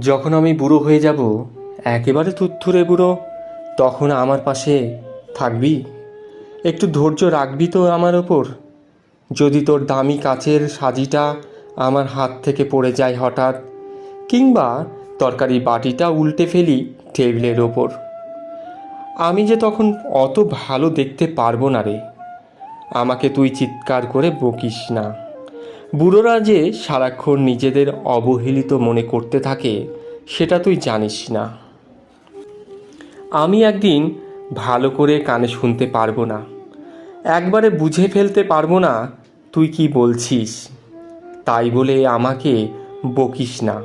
যখন আমি বুড়ো হয়ে যাব, একেবারে তুত্থুরে বুড়ো, তখন আমার পাশে থাকবি? একটু ধৈর্য রাখবি তো আমার ওপর। যদি তোর দামি কাচের সাজিটা আমার হাত থেকে পড়ে যায় হঠাৎ, কিংবা তরকারি বাটিটা উল্টে ফেলি টেবিলের ওপর। আমি যে তখন অত ভালো দেখতে পারব না রে। আমাকে তুই চিৎকার করে বকিস না। বুড়োরা যে সারাক্ষণ নিজেদের অবহেলিত মনে করতে থাকে, সেটা তুই জানিস না। আমি একদিন ভালো করে কানে শুনতে পারব না। একবারে বুঝে ফেলতে পারব না তুই কি বলছিস। তাই বলে আমাকে বকিস না।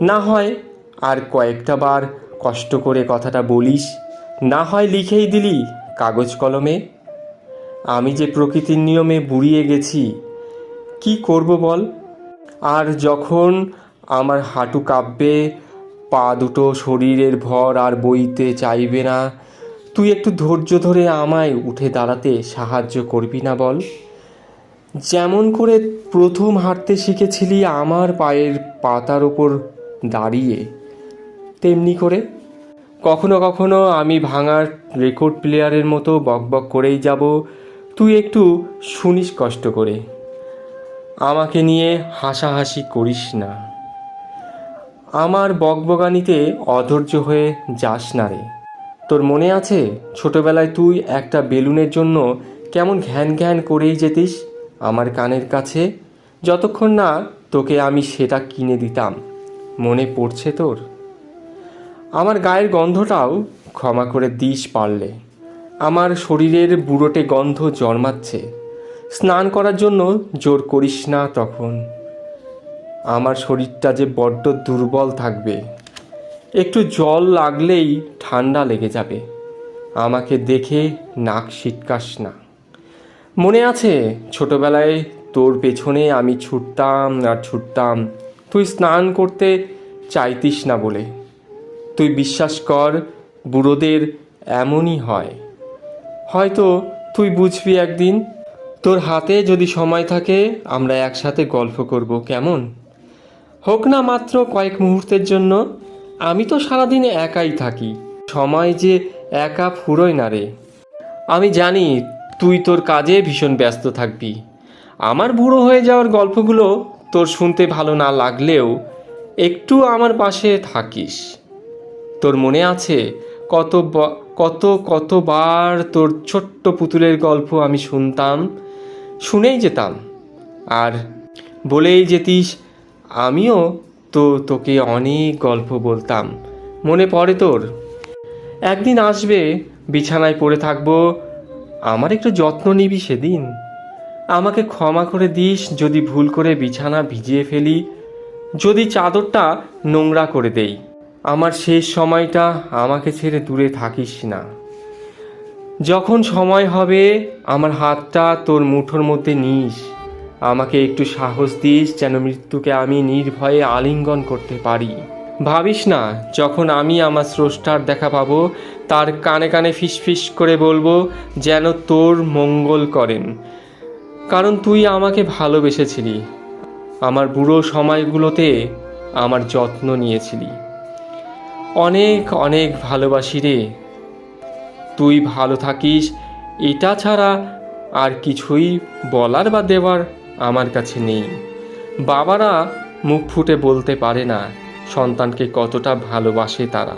না হয় আর কয়েকটা বার কষ্ট করে কথাটা বলিস, না হয় লিখেই দিলি কাগজ কলমে। আমি যে প্রকৃতির নিয়মে বুড়িয়ে গেছি কি করব বল? আর যখন আমার হাঁটু কাঁপবে, পা দুটো শরীরের ভর আর বইতে চাইবে না, তুই একটু ধৈর্য ধরে আমায় উঠে দাঁড়াতে সাহায্য করবি না বল? যেমন করে প্রথম হাঁটতে শিখেছিলি আমার পায়ের পাতার ওপর দাঁড়িয়ে, তেমনি করে কখনো কখনো আমি ভাঙার রেকর্ড প্লেয়ারের মতো বকবক করেই যাব। তুই একটু শুনিস কষ্ট করে। আমাকে নিয়ে হাসাহাসি করিস না। আমার বকবগানিতে অধৈর্য হয়ে যাস না রে। তোর মনে আছে, ছোটবেলায় তুই একটা বেলুনের জন্য কেমন ঘ্যান ঘ্যান করেই যেতিস আমার কানের কাছে? যতক্ষণ না তোকে আমি সেটা কিনে দিতাম। মনে পড়ছে তোর? আমার গায়ের গন্ধটাও ক্ষমা করে দিস পারলে। আমার শরীরের বুড়োটে গন্ধ জন্মাচ্ছে। স্নান করার জন্য জোর করিস না তখন। আমার শরীরটা যে বড্ড দুর্বল থাকবে। একটু জল লাগলেই ঠান্ডা লেগে যাবে। আমাকে দেখে নাক সিটকাস না। মনে আছে, ছোটবেলায় তোর পেছনে আমি ছুটতাম আর ছুটতাম। তুই স্নান করতে চাইতিস না বলে। তুই বিশ্বাস কর, বুড়োদের এমনই হয়। হয়তো তুই বুঝবি একদিন তোর হাতে যদি সময় থাকে, আমরা একসাথে গল্প করব, কেমন? হোক না মাত্র কয়েক মুহূর্তের জন্য, আমি তো সারাদিন একাই থাকি। সময় যে একা ফুরোয় না রে। আমি জানি তুই তোর কাজে ভীষণ ব্যস্ত থাকবি। আমার বুড়ো হয়ে যাওয়ার গল্পগুলো তোর শুনতে ভালো না লাগলেও একটু আমার পাশে থাকিস। তোর মনে আছে কত কত কতবার তোর ছোট্ট পুতুলের গল্প আমি শুনতাম? শুনেই যেতাম। আর বলেই যেতিস, আমিও তো তোকে অনেক গল্প বলতাম। মনে পড়ে তোর? একদিন আসবে, বিছানায় পড়ে থাকব। আমার একটু যত্ন নিবি সেদিন। আমাকে ক্ষমা করে দিস, যদি ভুল করে বিছানা ভিজিয়ে ফেলি। যদি চাদরটা নোংরা করে দেই। আমার শেষ সময়টা আমাকে ছেড়ে দূরে থাকিস না। যখন সময় হবে, আমার হাতটা তোর মুঠোর মধ্যে নিস। আমাকে একটু সাহস দিস যেন মৃত্যুকে আমি নির্ভয়ে আলিঙ্গন করতে পারি। ভাবিস না, যখন আমি আমার স্রষ্টার দেখা পাবো, তার কানে কানে ফিসফিস করে বলব যেন তোর মঙ্গল করেন। কারণ তুই আমাকে ভালোবেসেছিলি। আমার বুড়ো সময়গুলোতে আমার যত্ন নিয়েছিলি। অনেক অনেক ভালোবাসি রে। তুই ভালো থাকিস, এটা ছাড়া আর কিছুই বলার বা দেওয়ার আমার কাছে নেই। বাবারা মুখ ফুটে বলতে পারে না, সন্তানকে কতটা ভালোবাসে তারা।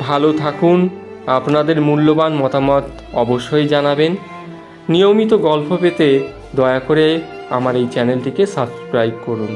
ভালো থাকুন, আপনাদের মূল্যবান মতামত অবশ্যই জানাবেন। নিয়মিত গল্প পেতে দয়া করে আমার এই চ্যানেলটিকে সাবস্ক্রাইব করুন।